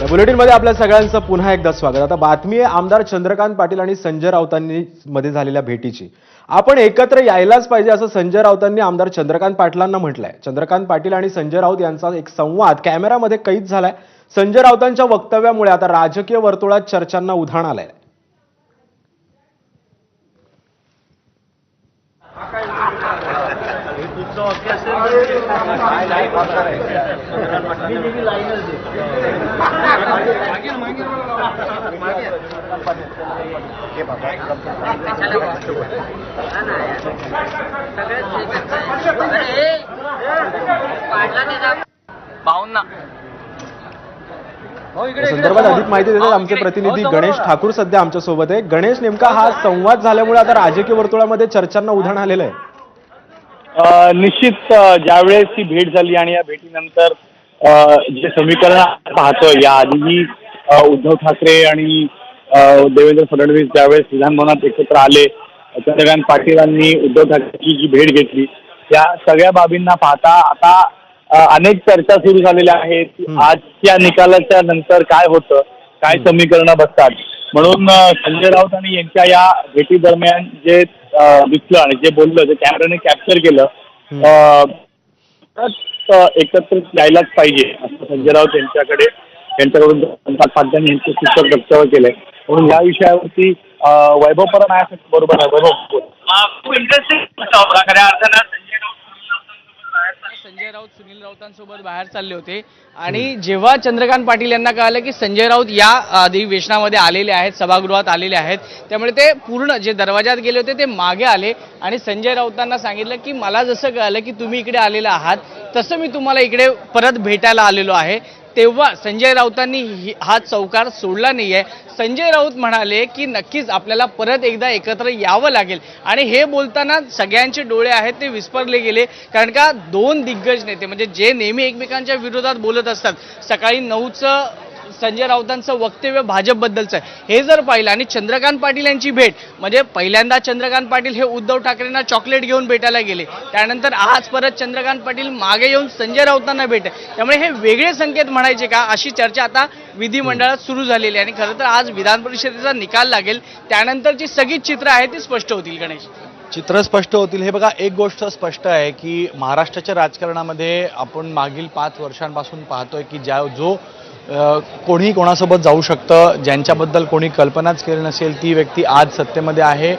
या बुलेटिनमध्ये आपल्या सगळ्यांचं पुन्हा एकदा स्वागत. आता बातमी आहे आमदार चंद्रकांत पाटील आणि संजय राऊतांनी मध्ये झालेल्या भेटीची. आपण एकत्र यायलाच पाहिजे असं संजय राऊतांनी आमदार चंद्रकांत पाटलांना म्हटलंय. चंद्रकांत पाटील आणि संजय राऊत यांचा एक संवाद कॅमेरामध्ये कैद झालाय. संजय राऊतांच्या वक्तव्यामुळे आता राजकीय वर्तुळात चर्चांना उधाण आलंय. या संदर्भात अधिक माहिती देतात आमचे प्रतिनिधी गणेश ठाकूर सध्या आमच्यासोबत आहे. गणेश नेमका हा संवाद झाल्यामुळे आता राजकीय वर्तुळामध्ये चर्चांना उधाण आलेलं आहे. निश्चित ज्यावेळेस ही भेट झाली आणि या भेटीनंतर जे समीकरण पाहतोय या आधीही उद्धव ठाकरे आणि देवेंद्र फडणवीस ज्यावेळेस विधानभवनात एकत्र आले चंद्रकांत पाटीलांनी उद्धव ठाकरेची जी भेट घेतली त्या सगळ्या बाबींना पाहता आता अनेक चर्चा सुरू झालेल्या आहेत आजच्या निकालाच्या नंतर काय होतं काय समीकरणं बसतात. म्हणून संजय राऊत आणि यांच्या या भेटी दरम्यान जे दिसलं आणि जे बोललं जे कॅमेराने कॅप्चर केलं एकत्र यायलाच पाहिजे. असं संजय राऊत यांच्याकडे यांच्याकडून चंद्रकांत यांचे यांचं सूचक वक्तव्य केलंय म्हणून या विषयावरती वैभव परत आहे बरोबर आहे. वैभव. खूप इंटरेस्टिंग खऱ्या अर्थानं संजय राऊत सुनील राऊतांसोबत बाहेर चालले होते. आणि जेव्हा चंद्रकांत पाटील यांना कळालं की संजय राऊत या अधिवेशनामध्ये आलेले आहेत सभागृहात आलेले आहेत त्यामुळे ते पूर्ण जे दरवाजात गेले होते ते मागे आले. आणि संजय राऊतांना सांगितलं की मला जसं कळालं की तुम्ही इकडे आलेला आहात तसं मी तुम्हाला इकडे परत भेटायला आलेलो आहे. तेव्हा संजय राऊतांनी ही- हा चौकार सोडला नाही आहे संजय राऊत म्हणाले की नक्कीच आपल्याला परत एकदा एकत्र यावं लागेल. आणि हे बोलताना सगळ्यांचे डोळे आहेत ते विस्परले गेले. कारण का दोन दिग्गज नेते म्हणजे जे नेहमी एकमेकांच्या विरोधात बोलत असतात सकाळी नऊचं संजय राऊतांचं वक्तव्य भाजपबद्दलचं आहे. हे जर पाहिलं आणि चंद्रकांत पाटील यांची भेट म्हणजे पहिल्यांदा चंद्रकांत पाटील हे उद्धव ठाकरेंना चॉकलेट घेऊन भेटायला गेले. त्यानंतर आज परत चंद्रकांत पाटील मागे येऊन संजय राऊतांना भेट त्यामुळे हे वेगळे संकेत म्हणायचे का? अशी चर्चा आता विधिमंडळात सुरू झालेली आहे. आणि खरं तर आज विधान परिषदेचा निकाल लागेल. त्यानंतरची सगळी चित्र आहे ती स्पष्ट होतील गणेश. चित्र स्पष्ट होतील. हे बघा एक गोष्ट स्पष्ट आहे की महाराष्ट्राच्या राजकारणामध्ये आपण मागील पाच वर्षांपासून पाहतोय की ज्या जो कोणी कोणासोबत जाऊ शकतं. ज्यांच्याबद्दल कोणी कल्पनाच केली नसेल ती व्यक्ती आज सत्तेमध्ये आहे.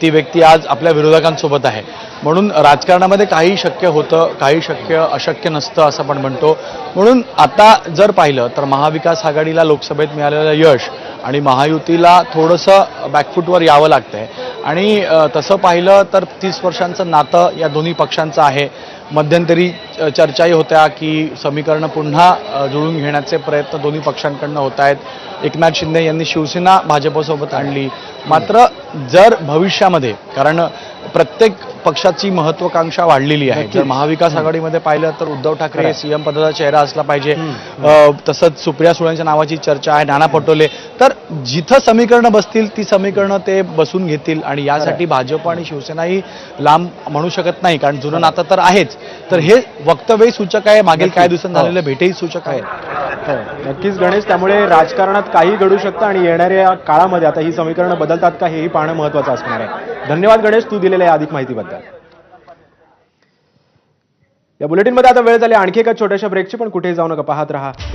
ती व्यक्ती आज आपल्या विरोधकांसोबत आहे. म्हणून राजकारणामध्ये काही शक्य होतं काही शक्य अशक्य नसतं असं आपण म्हणतो. म्हणून आता जर पाहिलं तर महाविकास आघाडीला लोकसभेत मिळालेलं यश आणि महायुतीला थोडंसं बॅकफूटवर यावं लागतंय. आणि तसं पाहिलं तर तीस वर्षांचं नातं या दोन्ही पक्षांचं आहे. मध्यंतरी चर्चाही होत्या की समीकरणं पुन्हा जुळून घेण्याचे प्रयत्न दोन्ही पक्षांकडनं होत आहेत. एकनाथ शिंदे यांनी शिवसेना भाजपसोबत आणली. मात्र जर भविष्यामध्ये कारण प्रत्येक पक्षाची महत्वाकांक्षा वाढलेली आहे. जर महाविकास आघाडीमध्ये पाहिलं तर उद्धव ठाकरे सीएम पदाचा चेहरा असला पाहिजे. तसंच सुप्रिया सुळेंच्या नावाची चर्चा आहे नाना पटोले. तर जिथं समीकरणं बसतील ती समीकरणं ते बसून घेतील आणि यासाठी भाजप आणि शिवसेनाही लांब म्हणू शकत नाही कारण जुनं नातं तर आहेच. तर हे वक्तव्यही सूचक आहे मागील काही दिवसांत झालेल्या भेटही सूचक आहेत हो, नक्कीच गणेश त्यामुळे राजकारणात काही घडू शकतं आणि येणाऱ्या काळामध्ये आता ही समीकरणं बदलतात का हेही पाहणं महत्वाचं असणार आहे. धन्यवाद गणेश तू दिलेल्या या अधिक माहितीबद्दल. या बुलेटिनमध्ये आता वेळ झाली आणखी एका छोट्याशा ब्रेकची पण कुठेही जाऊ नका पाहत राहा.